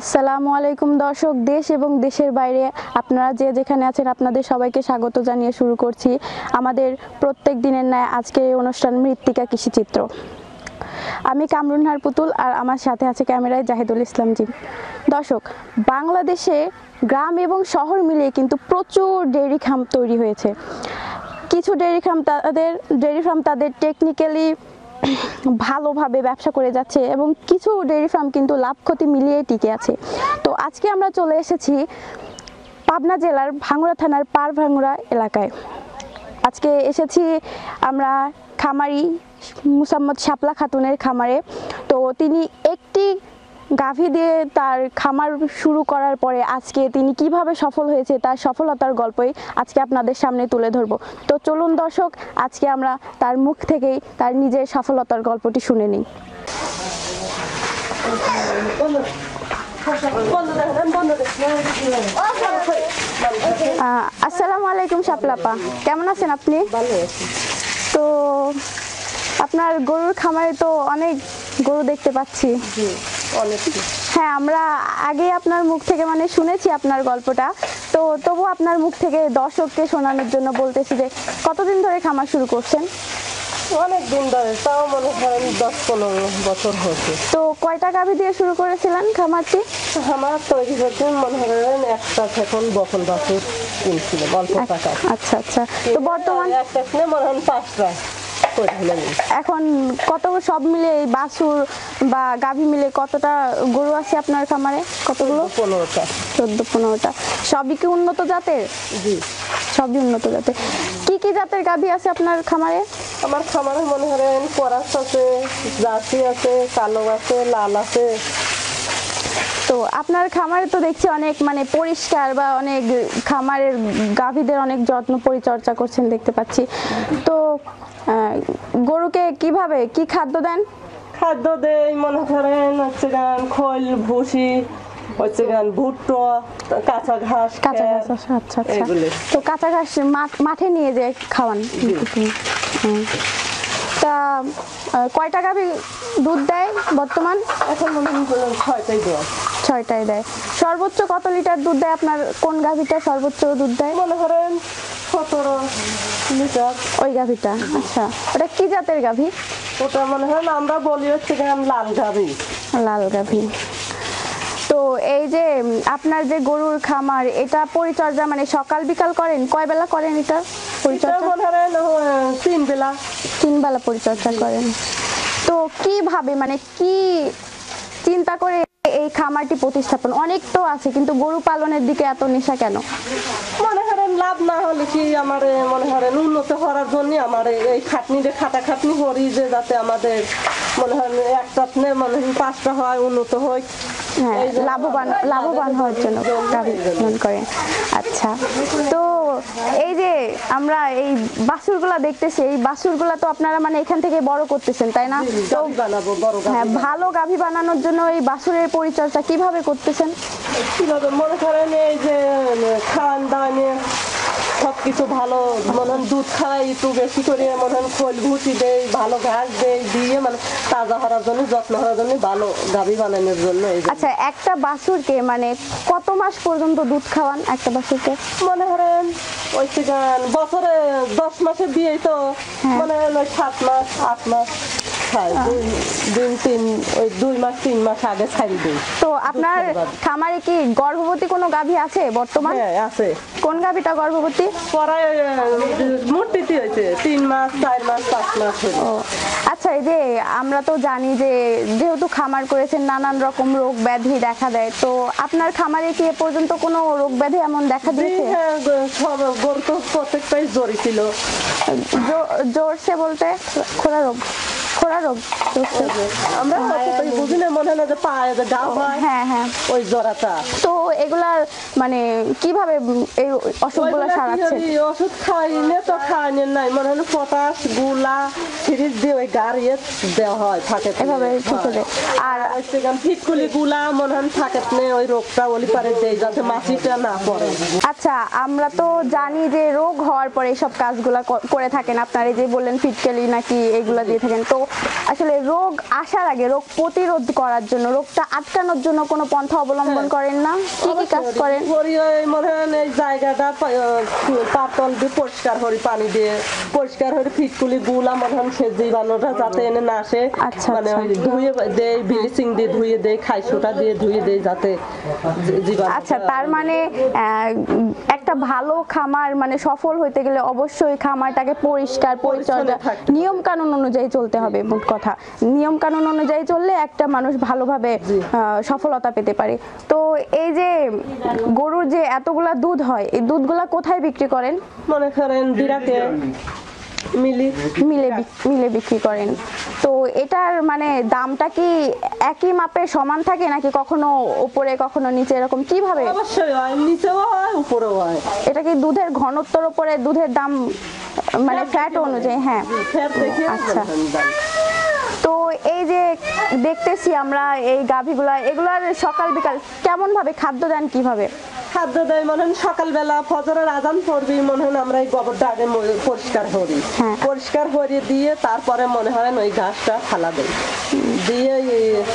আসসালামু আলাইকুম দর্শক, দেশ এবং দেশের বাইরে আপনারা যে যেখানে আছেন আপনাদের সবাইকে স্বাগত জানিয়ে শুরু করছি আমাদের প্রত্যেক দিনের ন্যায় আজকের এই অনুষ্ঠান মৃত্তিকা কৃষিচিত্র আমি কামরুনহার পুতুল আর আমার সাথে আছে ক্যামেরায় জাহিদুল ইসলাম জিম দর্শক, বাংলাদেশে গ্রাম এবং শহর মিলিয়ে কিন্তু প্রচুর ডেয়ারি খাম তৈরি হয়েছে। কিছু ডেয়ারি ফার্ম তাদের, ডেয়ারি ফার্ম তাদের টেকনিক্যালি ভালোভাবে ব্যবসা করে যাচ্ছে এবং কিছু ডেয়ারি ফার্ম কিন্তু লাভ ক্ষতি মিলিয়ে টিকে আছে। তো আজকে আমরা চলে এসেছি পাবনা জেলার ভাঙ্গুরা থানার পার ভাঙ্গুরা এলাকায়। আজকে এসেছি আমরা খামারি মুসাম্মদ শাপলা খাতুনের খামারে। তো তিনি একটি গাভী দিয়ে তার খামার শুরু করার পরে আজকে তিনি কীভাবে সফল হয়েছে তার সফলতার গল্পই আজকে আপনাদের সামনে তুলে ধরব। তো চলুন দর্শক আজকে আমরা তার মুখ থেকেই তার নিজের সফলতার গল্পটি শুনে নিই। আসসালামু আলাইকুম শাপলাপা। কেমন আছেন আপনি? তো আপনার গরুর খামারে তো অনেক গরু দেখতে পাচ্ছি। জি। অনেক হ্যাঁ আমরা আগে আপনার মুখ থেকে মানে শুনেছি আপনার গল্পটা। তো তবু আপনার মুখ থেকে দর্শককে শোনানোর জন্য বলতেছি যে কতদিন ধরে খামার শুরু করছেন? অনেক দিন ধরে তাও মনে করেন দশ পনেরো বছর হয়েছে। তো কয়টা গাভী দিয়ে শুরু করেছিলেন খামারটি? আমার তৈরি করতে মনে করেন একটা এখন বকন বাছুর কিনছিল অল্প টাকা। আচ্ছা আচ্ছা। তো বর্তমান একটা মনে হয় পাঁচটা এখন কত সব মিলে এই বাছুর বা গাভী মিলে কতটা গরু আছে আপনার খামারে? কতগুলো? পনেরোটা। চোদ্দ পনেরোটা। সবই কি উন্নত জাতের? জি। সবই উন্নত জাতের। কি কি জাতের গাভী আছে আপনার খামারে? আমার খামারে মনে করেন করাস আছে জার্সি আছে কালো আছে লাল আছে। তো আপনার খামারে তো দেখছি অনেক মানে পরিষ্কার বা অনেক খামারের গাভীদের অনেক যত্ন পরিচর্যা করছেন দেখতে পাচ্ছি। তো গরুকে কীভাবে কি খাদ্য দেন? খাদ্য দেই মনে করেন হচ্ছে গান খোল ভুসি হচ্ছে গান ভুট্টো কাঁচা ঘাস কাঁচা ঘাস আচ্ছা আচ্ছা। তো কাঁচা ঘাস মাঠ- নিয়ে যে খাওয়ান। তা কয়টা গাভী দুধ দেয় বর্তমান? এখন মনে করেন ছয়টাই দেওয়া ছয়টায় দেয়। সর্বোচ্চ কত লিটার দুধ দেয় আপনার? কোন গাভীটা সর্বোচ্চ দুধ দেয়? মনে করেন সতেরো লিটার। ওই গাভীটা আচ্ছা। ওটা কি জাতের গাভী? ওটা মনে হয় আমরা বলি হচ্ছে লাল গাবি লাল গাভী। তো এই যে আপনার যে গরুর খামার এটা পরিচর্যা মানে সকাল বিকাল করেন? কয় বেলা করেন এটা পরিচর্যা? তিন বেলা তিন বেলা পরিচর্যা করেন। তো কীভাবে মানে কি চিন্তা করে এই খামারটি প্রতিস্থাপন। অনেক তো আছে, কিন্তু গরু পালনের দিকে এত নেশা কেন? মনে করেন লাভ না হলে কি আমার, মনে করেন উন্নত হওয়ার জন্য আমার এই খাটনি যে খাটা খাটনি করি যে যাতে আমাদের, মনে হয় একটা মানে পাঁচটা হয়, উন্নত হয়। হ্যাঁ লাভবান লাভবান হওয়ার জন্য গাভী পালন করেন। আচ্ছা তো এই যে আমরা এই বাছুরগুলা দেখতেছি এই বাছুরগুলা তো আপনারা মানে এখান থেকে বড় করতেছেন তাই না? তো হ্যাঁ ভালো গাভী বানানোর জন্য এই বাছুরের পরিচর্যা কীভাবে করতেছেন? কীভাবে? মনে করেন এই যে খান দানে সব কিছু ভালো মনে দুধ খাওয়াই একটু বেশি করে মনে হয় খোল ভুসি দেই ভালো ঘাস দেই দিয়ে মানে তাজা হওয়ার জন্য যত্ন হওয়ার জন্য ভালো গাভী বানানোর জন্য আচ্ছা একটা বাছুরকে মানে কত মাস পর্যন্ত দুধ খাওয়ান একটা বাছুরকে? মনে করেন ওই গান বছরে দশ মাসে দিয়ে তো। মনে ওই সাত মাস আট মাস। খায় দিন তিন ওই দুই মাস তিন মাস আগে ছাড়ি দিই। তো আপনার খামারে কি গর্ভবতী কোনো গাভী আছে বর্তমান? হ্যাঁ আছে। কোন গাভীটা গর্ভবতী? পরে হয়েছে তিন মাস চার মাস পাঁচ মাস ও আচ্ছা এই যে আমরা তো জানি যে যেহেতু খামার করেছেন নানান রকম রোগ ব্যাধি দেখা দেয় তো আপনার খামারে কি এ পর্যন্ত কোনো রোগ ব্যাধি এমন দেখা দিয়েছে? হ্যাঁ সব গরু তো প্রত্যেকটাই জড়ি ছিল। জোরসে বলতে খোলা রোগ। খোরা রোগ। আমরা বুঝি না মনে হয় যে পায়ে যে গা হয় হ্যাঁ হ্যাঁ। ওই জরাটা। তো এগুলার মানে কীভাবে এই অসুখগুলো ওইগুলা সারাচ্ছে? ওষুধ খাইনে তো খাইনে নাই মনে পটাশগুলা ফ্রিজ দিয়ে ওই গাড়িয়ে দেওয়া হয় থাকে এভাবে ঠিক আর ফিটকুলি গুলা মনে হয় থাকে ওই রোগটা ওলি পারে দেয় যাতে মাছিটা না পড়ে। আচ্ছা আমরা তো জানি যে রোগ হওয়ার পরে এইসব কাজগুলো করে থাকেন আপনারা এই যে বললেন ফিটকেলি নাকি এগুলো দিয়ে থাকেন। তো আসলে রোগ আসার আগে রোগ প্রতিরোধ করার জন্য রোগটা আটকানোর জন্য কোনো পন্থা অবলম্বন হ্যাঁ। করেন না? কি কি কাজ করেন? করি ওই মনে হয় এই জায়গাটা পাতল দিয়ে পরিষ্কার করি পানি দিয়ে পরিষ্কার করে ফিটকুলি গুলা মনে হয় সে জীবাণুটা যাতে এনে না আসে। আচ্ছা, মানে আচ্ছা। ধুয়ে দেয় ব্লিচিং দিয়ে ধুয়ে দেয় খাইছোটা দিয়ে ধুয়ে দেয় যাতে জীবাণু আচ্ছা তার মানে একটা ভালো খামার মানে সফল হইতে গেলে অবশ্যই খামারটাকে পরিষ্কার পরিচর্যা নিয়ম কানুন অনুযায়ী চলতে হবে। মোট কথা। নিয়ম কানুন অনুযায়ী চললে একটা মানুষ ভালোভাবে সফলতা পেতে পারে। তো এই যে গরুর যে এতগুলা দুধ হয় এই দুধগুলা কোথায় বিক্রি করেন? মনে করেন বিরাকে মিলি। মিলে মিলে বিক্রি করেন। তো এটার মানে দামটা কি একই মাপে সমান থাকে নাকি কখনো উপরে কখনো নিচে এরকম কীভাবে? অবশ্যই হয় নিচেও হয় উপরেও হয়। এটা কি দুধের ঘনত্বর উপরে দুধের দাম মানে ফ্ল্যাট অনুযায়ী হ্যাঁ। আচ্ছা। তো এই যে দেখতেছি আমরা এই গাভীগুলা এগুলার সকাল বিকাল কেমন ভাবে খাদ্য দেন কীভাবে? খাদ্য দেয় মনে হয় সকালবেলা ফজরের আজান পড়বি মনে হয় আমরা এই গোবরটা আগে পরিষ্কার করি। হ্যাঁ। পরিষ্কার করে দিয়ে তারপরে মনে হয় ওই ঘাসটা ফালা দেয় দিয়ে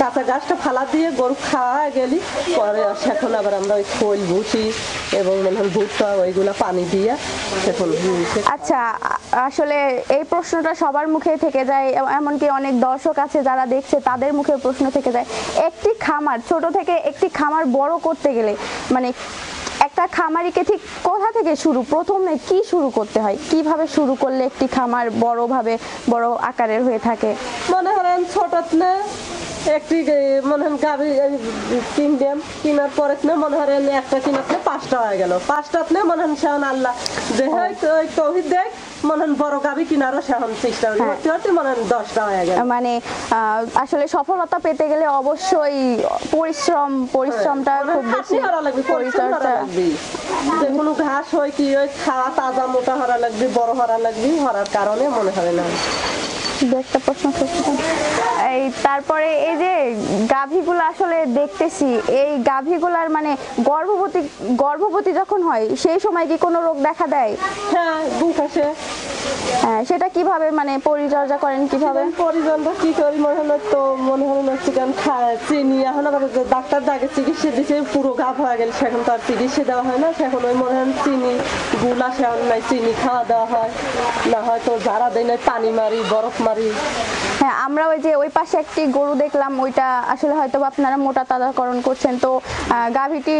কাঁচা ঘাসটা ফালা দিয়ে গরু খাওয়া গেলি পরে এখন আবার আমরা ওই খোল ভুসি এবং মনে হয় ভুট্টা ওইগুলা পানি দিয়ে সেখন আচ্ছা আসলে এই প্রশ্নটা সবার মুখে থেকে যায় এমনকি অনেক দর্শক আছে যারা দেখছে তাদের মুখে প্রশ্ন থেকে যায়। একটি খামার ছোট থেকে একটি খামার বড় করতে গেলে মানে একটা খামারিকে ঠিক কোথা থেকে শুরু? প্রথমে কি শুরু করতে হয়? কীভাবে শুরু করলে একটি খামার বড়ভাবে বড় আকারের হয়ে থাকে? মনে করেন ছোটত না একটি মনে হন গাভী কিনলাম কেনার পরে না মনে হয় একটা কিনার না পাঁচটা হয়ে গেল। পাঁচটাতে মনে হন সেহন আল্লাহ হয় ওই তৌহিদ দেখ মনে বড় গাভি কিনারও সেহন চেষ্টা করি হ্যাঁ। হতে হতে মনে দশটা হয়ে গেল। মানে আসলে সফলতা পেতে গেলে অবশ্যই পরিশ্রম পরিশ্রমটা খুব বেশি খাটনি হরা লাগবে পরিশ্রম পরিচর্যা। যে কোনো ঘাস হয় কি হয় খাওয়া তাজা মোটা হরা লাগবে বড় হরা লাগবে হরার কারণে মনে হয় না। দু একটা প্রশ্ন এই তারপরে এই যে গাভীগুলো আসলে দেখতেছি এই গাভীগুলার মানে গর্ভবতী গর্ভবতী যখন হয় সেই সময় কি কোনো রোগ দেখা দেয়? হ্যাঁ আসে হ্যাঁ, সেটা কীভাবে মানে পরিচর্যা করেন কীভাবে? পরিজনরা কি করি মনে হলো তো মনে হলো না খায় চিনি। এখন আবার ডাক্তার দাগে চিকিৎসা দিছে পুরো গাভ হয়ে গেল সেখন তো আর চিকিৎসা দেওয়া হয় না। সেখন ওই মনে হয় চিনি গুলা সেখন নাই চিনি খাওয়া দেওয়া হয়। না হয়তো যারা দেয় নাই পানি মারি বরফ মারি হ্যাঁ আমরা ওই যে ওই পাশে একটি গরু দেখলাম ওইটা আসলে হয়তো আপনারা মোটা তাজাকরণ করছেন। তো গাভীটি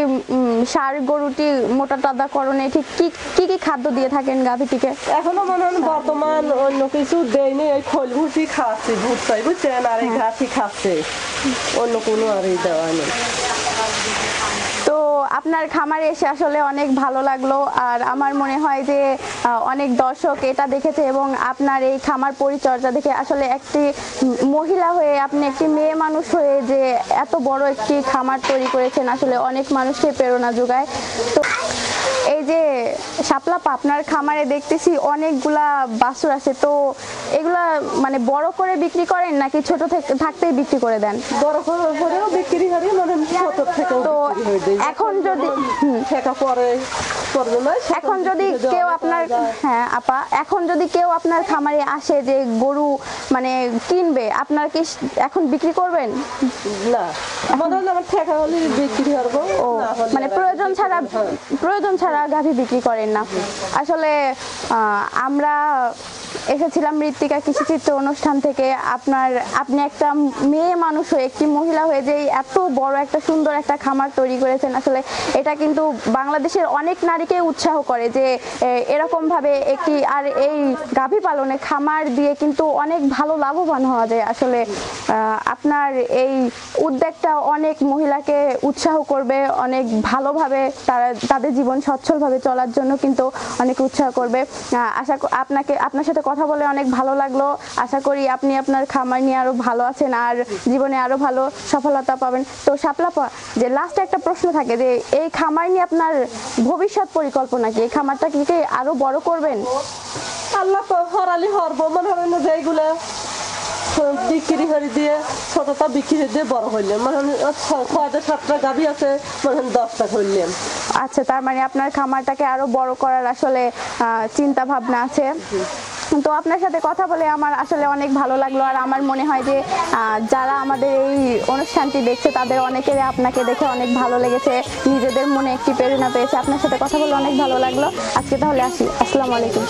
ষাঁড় গরুটি মোটা তাজাকরণে ঠিক কি কি কি খাদ্য দিয়ে থাকেন গাভীটিকে? এখনও মনে হয় বর্তমান অন্য কিছু দেয়নি ওই খোল ভুসি খাওয়াচ্ছি ভুট্টাই বুঝছেন? আর এই ঘাসই খাচ্ছে। অন্য কোনো আর এই দেওয়া নেই। আপনার খামারে এসে আসলে অনেক ভালো লাগল, আর আমার মনে হয় যে অনেক দর্শক এটা দেখেছে এবং আপনার এই খামার পরিচর্যা দেখে আসলে একটি মহিলা হয়ে, আপনি একটি মেয়ে মানুষ হয়ে যে এত বড় একটি খামার তৈরি করেছেন, আসলে অনেক মানুষকে প্রেরণা যোগায়। তো এই যে শাপলা পাপনার খামারে দেখতেছি অনেকগুলা বাছুর আছে তো এগুলা মানে বড় করে বিক্রি করেন নাকি ছোট থেকে থাকতেই বিক্রি করে দেন বড় করে পরেও বিক্রি করি মানে ছোট থেকে তো। এখন যদি ঠেকা পরে করবে না সেটা এখন যদি কেউ আপনার। হ্যাঁ আপা এখন যদি কেউ আপনার খামারে আসে যে গরু মানে কিনবে আপনার কি এখন বিক্রি করবেন? না মনে আমার ঠেকা হলে বিক্রি করব ও না হলে মানে প্রয়োজন ছাড়া প্রয়োজন ছাড়া গাভী বিক্রি করেন না। আসলে আহ, আমরা এসেছিলাম মৃত্তিকা কৃষিচিত্র অনুষ্ঠান থেকে। আপনার আপনি একটা মেয়ে মানুষ হয়ে একটি মহিলা হয়ে যে এত বড় একটা সুন্দর একটা খামার তৈরি করেছেন। আসলে এটা কিন্তু বাংলাদেশের অনেক নারীকে উৎসাহ করে যে এরকম ভাবে একটি, আর এই গাভী পালনে খামার দিয়ে কিন্তু অনেক ভালো লাভবান হওয়া যায় আসলে আপনার এই উদ্যোগটা অনেক মহিলাকে উৎসাহ করবে, অনেক ভালোভাবে তারা, তাদের জীবন সচ্ছলভাবে চলার জন্য কিন্তু অনেক উৎসাহ করবে। আশা আপনাকে, আপনার সাথে কথা বলে অনেক ভালো লাগল। আশা করি আপনি আপনার খামার নিয়ে আরও ভালো আছেন আর জীবনে আরও ভালো সফলতা পাবেন। তো সাপলাপা যে লাস্ট একটা প্রশ্ন থাকে যে, এই খামার নিয়ে আপনার ভবিষ্যৎ পরিকল্পনা কি? এই খামারটা কি আরও বড় করবেন? আল্লাহ হরালি হরব মনে হয় না যে এইগুলা বিক্রি করে দিয়ে ছোটটা বিক্রি দিয়ে বড় হইলাম। মানে ছয়টা সাতটা গাভি আছে মানে দশটা হইলাম আচ্ছা তার মানে আপনার খামারটাকে আরও বড় করার আসলে চিন্তা ভাবনা আছে। তো আপনার সাথে কথা বলে আমার আসলে অনেক ভালো লাগল, আর আমার মনে হয় যে যারা আমাদের এই অনুষ্ঠানটি দেখছে, তাদের অনেকেরই আপনাকে দেখে অনেক ভালো লেগেছে, নিজেদের মনে একটি প্রেরণা পেয়েছে। আপনার সাথে কথা বলে অনেক ভালো লাগল। আজকে তাহলে আসি। আসসালামু আলাইকুম।